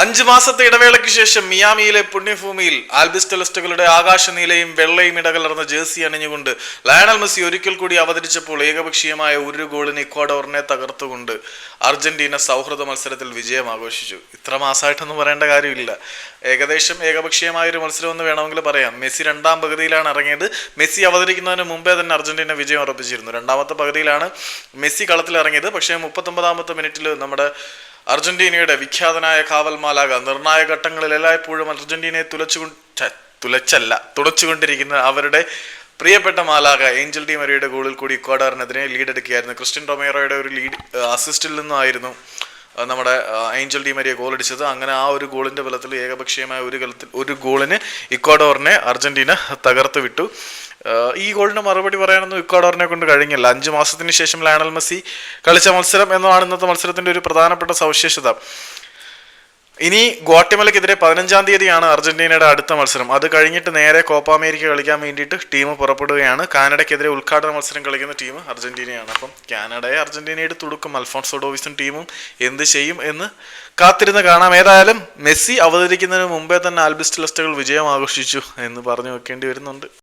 അഞ്ചു മാസത്തെ ഇടവേളയ്ക്ക് ശേഷം മിയാമിയിലെ പുണ്യഭൂമിയിൽ ആൽബിസ് ആകാശ ആകാശനീലയും വെള്ളയും ഇടകലർന്ന ജേഴ്സി അണിഞ്ഞുകൊണ്ട് ലയണൽ മെസ്സി ഒരിക്കൽ കൂടി അവതരിച്ചപ്പോൾ ഏകപക്ഷീയമായ ഒരു ഗോളിന് ഇക്വാഡോറിനെ തകർത്തുകൊണ്ട് അർജന്റീന സൗഹൃദ മത്സരത്തിൽ വിജയം ആഘോഷിച്ചു ഇത്ര മാസമായിട്ടൊന്നും പറയേണ്ട കാര്യമില്ല. ഏകദേശം ഏകപക്ഷീയമായ ഒരു മത്സരം എന്ന് വേണമെങ്കിൽ പറയാം. മെസ്സി രണ്ടാം പകുതിയിലാണ് ഇറങ്ങിയത്. മെസ്സി അവതരിക്കുന്നതിന് മുമ്പേ തന്നെ അർജന്റീന വിജയം ഉറപ്പിച്ചിരുന്നു. രണ്ടാമത്തെ പകുതിയിലാണ് മെസ്സി കളത്തിൽ ഇറങ്ങിയത് പക്ഷേ മുപ്പത്തൊമ്പതാമത്തെ മിനിറ്റിൽ നമ്മുടെ അർജന്റീനയുടെ വിഖ്യാതനായ കാവൽ മാലാക നിർണായക ഘട്ടങ്ങളിൽ എല്ലായ്പ്പോഴും അർജന്റീനയെ തുലച്ചുകൊണ്ട് തുലച്ചല്ല തുടച്ചുകൊണ്ടിരിക്കുന്ന അവരുടെ പ്രിയപ്പെട്ട മാലാക ഏഞ്ചൽ ഡി മരിയുടെ ഗോളിൽ കൂടി ഇക്വാഡോറിനെതിരെ ലീഡ് എടുക്കുകയായിരുന്നു ക്രിസ്ത്യൻ റൊമേറോയുടെ ഒരു ലീഡ് അസിസ്റ്റിൽ നിന്നായിരുന്നു നമ്മുടെ ഏഞ്ചൽ ഡി മരിയ ഗോൾ അടിച്ചത് അങ്ങനെ ആ ഒരു ഗോളിന്റെ ബലത്തിൽ ഏകപക്ഷീയമായ ഒരു ഗലത്തിൽ ഒരു ഗോളിന് ഇക്വാഡോറിനെ അർജന്റീന തകർത്ത് വിട്ടു ഈ ഗോളിന് മറുപടി പറയാനൊന്നും ഇക്വാഡോറിനെ കൊണ്ട് കഴിഞ്ഞില്ല. അഞ്ച് മാസത്തിന് ശേഷം ലയണൽ മെസ്സി കളിച്ച മത്സരം എന്നതാണ് ഇന്നത്തെ മത്സരത്തിന്റെ ഒരു പ്രധാനപ്പെട്ട സവിശേഷത. ഇനി ഗോട്ടിമലയ്ക്കെതിരെ പതിനഞ്ചാം തീയതിയാണ് അർജന്റീനയുടെ അടുത്ത മത്സരം. അത് കഴിഞ്ഞിട്ട് നേരെ കോപ്പ അമേരിക്ക കളിക്കാൻ വേണ്ടിയിട്ട് ടീം പുറപ്പെടുകയാണ്. കാനഡയ്ക്കെതിരെ ഉദ്ഘാടന മത്സരം കളിക്കുന്ന ടീം അർജന്റീനയാണ്. അപ്പം കാനഡയെ അർജന്റീനയുടെ തുടുക്കും അൽഫോൺസോ ഡോവിസും ടീമും എന്ത് ചെയ്യും എന്ന് കാത്തിരുന്ന് കാണാം. ഏതായാലും മെസ്സി അവതരിക്കുന്നതിന് മുമ്പേ തന്നെ ആൽബിസ്റ്റ് ലിസ്റ്റുകൾ വിജയം ആഘോഷിച്ചു എന്ന് പറഞ്ഞു വെക്കേണ്ടി വരുന്നുണ്ട്.